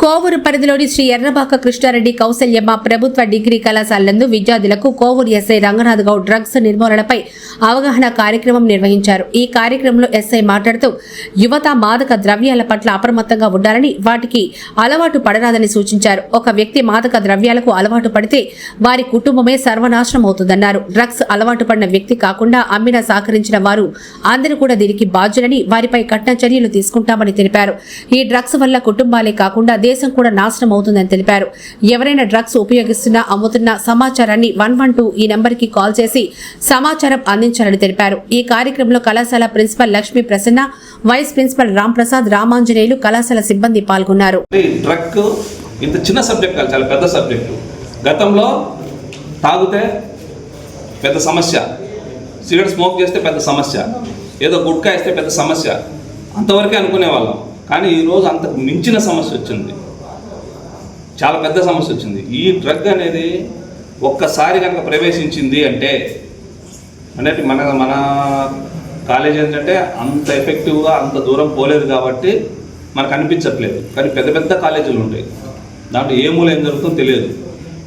కోవూరు పరిధిలోని శ్రీ ఎర్రబాక కృష్ణారెడ్డి కౌశల్యమ్మ ప్రభుత్వ డిగ్రీ కళాశాలందు విద్యార్థులకు కోవూరు ఎస్ఐ రంగనాథ్ గౌడ్ డ్రగ్స్ నిర్మూలనపై అవగాహన కార్యక్రమం నిర్వహించారు. ఈ కార్యక్రమంలో ఎస్ఐ మాట్లాడుతూ యువత మాదక ద్రవ్యాల పట్ల అప్రమత్తంగా ఉండాలని వాటికి అలవాటు పడరాదని సూచించారు. ఒక వ్యక్తి మాదక ద్రవ్యాలకు అలవాటు పడితే వారి కుటుంబమే సర్వనాశనం అవుతుందన్నారు. డ్రగ్స్ అలవాటు పడిన వ్యక్తి కాకుండా అమ్మిన సహకరించిన వారు అందరూ కూడా దీనికి బాధ్యులని వారిపై కఠిన చర్యలు తీసుకుంటామని తెలిపారు. ఈ డ్రగ్స్ వల్ల కుటుంబాలే కాకుండా దేశం కూడా నాశనం అవుతుందని తెలిపారు. ఎవరైనా డ్రగ్స్ ఉపయోగిస్తున్నా అమ్ముతున్నా సమాచారాన్ని వన్ వన్ టూ ఈ నెంబర్కి కాల్ చేసి సమాచారం అందించాలని తెలిపారు. ఈ కార్యక్రమంలో కళాశాల principal Lakshmi Prasanna vice principal Ram Prasad Ramanjaneyulu కళాశాల సిబ్బంది పాల్గొన్నారు. ఇంత చిన్న సబ్జెక్ట్ కాదు చాలా పెద్ద సబ్జెక్టు. గతంలో తాగితే పెద్ద సమస్య. సిగరెట్ స్మోక్ చేస్తే పెద్ద సమస్య. ఏదో గుట్కా వేస్తే పెద్ద సమస్య. అంతవరకే అనుకునేవాళ్ళం. కానీ ఈరోజు అంతకు మించిన సమస్య వచ్చింది. చాలా పెద్ద సమస్య వచ్చింది. ఈ డ్రగ్ అనేది ఒక్కసారి కనుక ప్రవేశించింది అంటే అంటే మన మన కాలేజ్ ఏంటంటే అంత ఎఫెక్టివ్గా అంత దూరం పోలేదు కాబట్టి మనకు అనిపించట్లేదు. కానీ పెద్ద పెద్ద కాలేజీలు ఉంటాయి. దాంట్లో ఏ మూల ఏం జరుగుతుందో తెలియదు.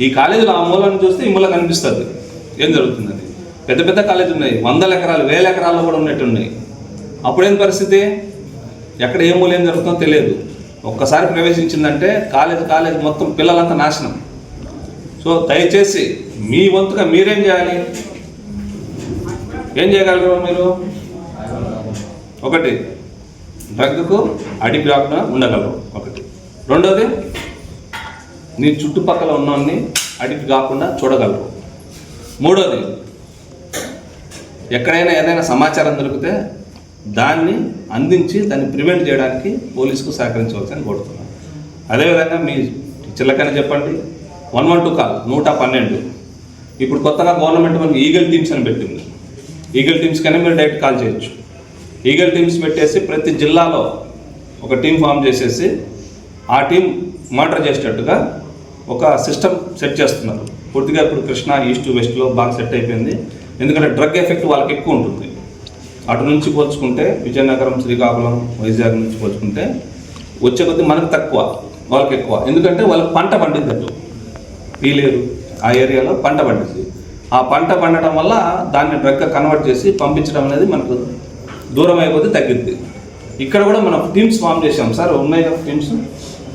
ఈ కాలేజీలో ఆ మూలను చూస్తే ఈ మూల కనిపిస్తుంది. ఏం జరుగుతుందని పెద్ద పెద్ద కాలేజీలు ఉన్నాయి. వందల ఎకరాలు వేల ఎకరాల్లో కూడా ఉన్నట్టు ఉన్నాయి అప్పుడేం పరిస్థితి? ఎక్కడ ఏ మూల జరుగుతుందో తెలియదు. ఒక్కసారి ప్రవేశించిందంటే కాలేజ్ కాలేజ్ మొత్తం పిల్లలంతా నాశనం. సో దయచేసి మీ వంతుగా మీరేం చేయాలి? ఏం చేయగలరు మీరు? ఒకటి డ్రగ్కు అడిపి కాకుండా ఉండగలరు. ఒకటి. రెండోది నీ చుట్టుపక్కల ఉన్నవాన్ని అడిక్ట్ కాకుండా చూడగలరు. మూడోది ఎక్కడైనా ఏదైనా సమాచారం దొరికితే దాన్ని అందించి దాన్ని ప్రివెంట్ చేయడానికి పోలీసుకు సహకరించవలసని కోరుతున్నాను. అదేవిధంగా మీ చిల్లకని చెప్పండి. వన్ వన్ టూ కాల్ నూట పన్నెండు. ఇప్పుడు కొత్తగా గవర్నమెంట్ మనకి ఈగల్ టీమ్స్ అని పెట్టింది. ఈగల్ టీమ్స్ కన్నా మీరు డైరెక్ట్ కాల్ చేయొచ్చు. ఈగల్ టీమ్స్ పెట్టేసి ప్రతి జిల్లాలో ఒక టీం ఫామ్ చేసేసి ఆ టీం మాటర్ చేసేటట్టుగా ఒక సిస్టమ్ సెట్ చేస్తున్నారు. పూర్తిగా ఇప్పుడు కృష్ణా ఈస్ట్ వెస్ట్లో బాగా సెట్ అయిపోయింది. ఎందుకంటే డ్రగ్ ఎఫెక్ట్ వాళ్ళకి ఎక్కువ ఉంటుంది. అటు నుంచి పోల్చుకుంటే విజయనగరం శ్రీకాకుళం వైజాగ్ నుంచి పోల్చుకుంటే వచ్చే కొద్దీ మనకు తక్కువ వాళ్ళకి ఎక్కువ. ఎందుకంటే వాళ్ళకి పంట పండిద్ది అటు పీలేరు ఆ ఏరియాలో పంట పండింది ఆ పంట పండటం వల్ల దాన్ని డ్రగ్గా కన్వర్ట్ చేసి పంపించడం అనేది మనకు దూరం అయిపోతే తగ్గిద్ది. ఇక్కడ కూడా మనం టీమ్స్ ఫామ్ చేసాం సార్ ఉన్నాయి కదా టీమ్స్?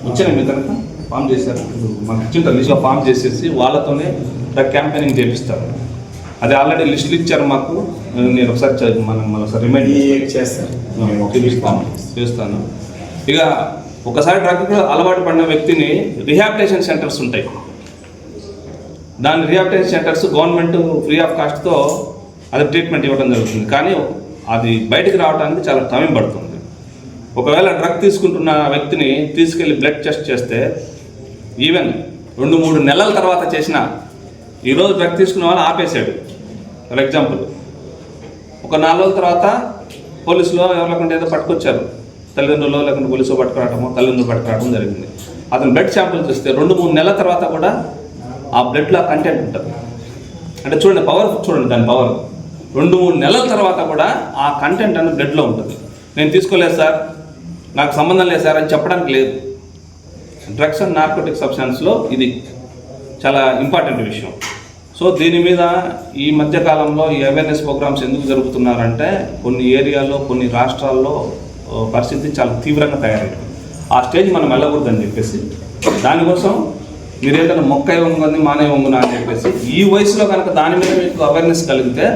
వచ్చాయి మీ కనుక ఫామ్ చేశారు. ఇప్పుడు మనకి ఇచ్చిన లిస్ట్లో ఫామ్ చేసేసి వాళ్ళతోనే డ్రగ్ క్యాంపెయినింగ్ చేపిస్తారు. అది ఆల్రెడీ లిస్టులు ఇచ్చారు మాకు. నేను ఒకసారి మనం ఒకసారి రిమైండ్ చూపిస్తాను చేస్తాను. ఇక ఒకసారి డ్రగ్ అలవాటు పడిన వ్యక్తిని రిహాబిటేషన్ సెంటర్స్ ఉంటాయి. దాని rehabilitation centres government free of కాస్ట్తో అది ట్రీట్మెంట్ ఇవ్వడం జరుగుతుంది. కానీ అది బయటికి రావడానికి చాలా టైం పడుతుంది. ఒకవేళ డ్రగ్ తీసుకుంటున్న వ్యక్తిని తీసుకెళ్ళి బ్లడ్ టెస్ట్ చేస్తే ఈవెన్ రెండు మూడు నెలల తర్వాత చేసిన ఈరోజు డ్రగ్ తీసుకున్న వాళ్ళు ఆపేశాడు. For example. ఒక నాలుగు రోజుల తర్వాత పోలీసులో ఎవరు లేకుండా ఏదో పట్టుకొచ్చారు. తల్లిదండ్రులు లేకుంటే పోలీసులు పట్టుకురావటము తల్లిదండ్రులు పట్టుకురావడం జరిగింది. అతను బ్లడ్ శాంపుల్ చూస్తే రెండు మూడు నెలల తర్వాత కూడా ఆ బ్లడ్లో కంటెంట్ ఉంటుంది. అంటే చూడండి పవర్ చూడండి దాని పవర్ రెండు మూడు నెలల తర్వాత కూడా ఆ కంటెంట్ అనేది బ్లడ్లో ఉంటుంది. నేను తీసుకోలేదు సార్. నాకు సంబంధం లేదు సార్ అని చెప్పడానికి లేదు. డ్రగ్స్ అండ్ నార్కోటిక్ సబ్స్టాన్స్లో ఇది చాలా ఇంపార్టెంట్ విషయం. సో దీని మీద ఈ మధ్య కాలంలో ఈ అవేర్నెస్ ప్రోగ్రామ్స్ ఎందుకు జరుపుతున్నారంటే కొన్ని ఏరియాల్లో కొన్ని రాష్ట్రాల్లో పరిస్థితి చాలా తీవ్రంగా తయారైంది. ఆ స్టేజ్ మనం వెళ్ళకూడదని చెప్పేసి దానికోసం మీరు ఏదైనా మొక్క వంగుని మానే వంగున అని చెప్పేసి ఈ వయసులో కనుక దాని మీద మీకు అవేర్నెస్ కలిగితే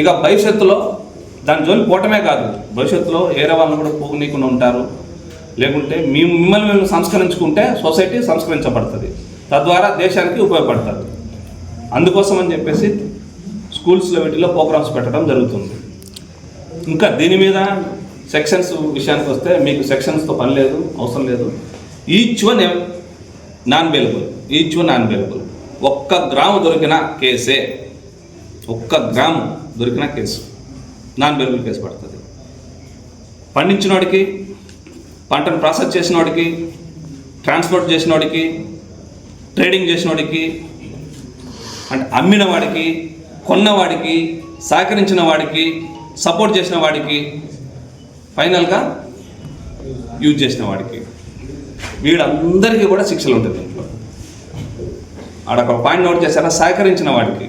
ఇక భవిష్యత్తులో దాని జోలి పోవటమే కాదు. భవిష్యత్తులో ఏరే వాళ్ళని కూడా పోనీకుండా ఉంటారు. లేకుంటే మీ మిమ్మల్ని మేము సంస్కరించుకుంటే సొసైటీ సంస్కరించబడుతుంది. తద్వారా దేశానికి ఉపయోగపడుతుంది. అందుకోసం అని చెప్పేసి స్కూల్స్లో వీటిలో ప్రోగ్రామ్స్ పెట్టడం జరుగుతుంది. ఇంకా దీని మీద సెక్షన్స్ విషయానికి వస్తే మీకు సెక్షన్స్తో పని లేదు అవసరం లేదు. Each one non available each one non available ఒక్క గ్రాము దొరికిన కేసే ఒక్క గ్రాము దొరికిన కేసు నాన్ అవైలబుల్ కేసు పడుతుంది. పండించినోడికి పంటను ప్రాసెస్ చేసినోడికి ట్రాన్స్పోర్ట్ చేసిన వాడికి ట్రేడింగ్ చేసినోడికి అంటే అమ్మిన వాడికి కొన్నవాడికి సహకరించిన వాడికి సపోర్ట్ చేసిన వాడికి ఫైనల్గా యూజ్ చేసిన వాడికి. వీడందరికీ కూడా శిక్షలు ఉంటుంది దీంట్లో. ఆడ ఒక పాయింట్ నోట్ చేశారా? సహకరించిన వాడికి.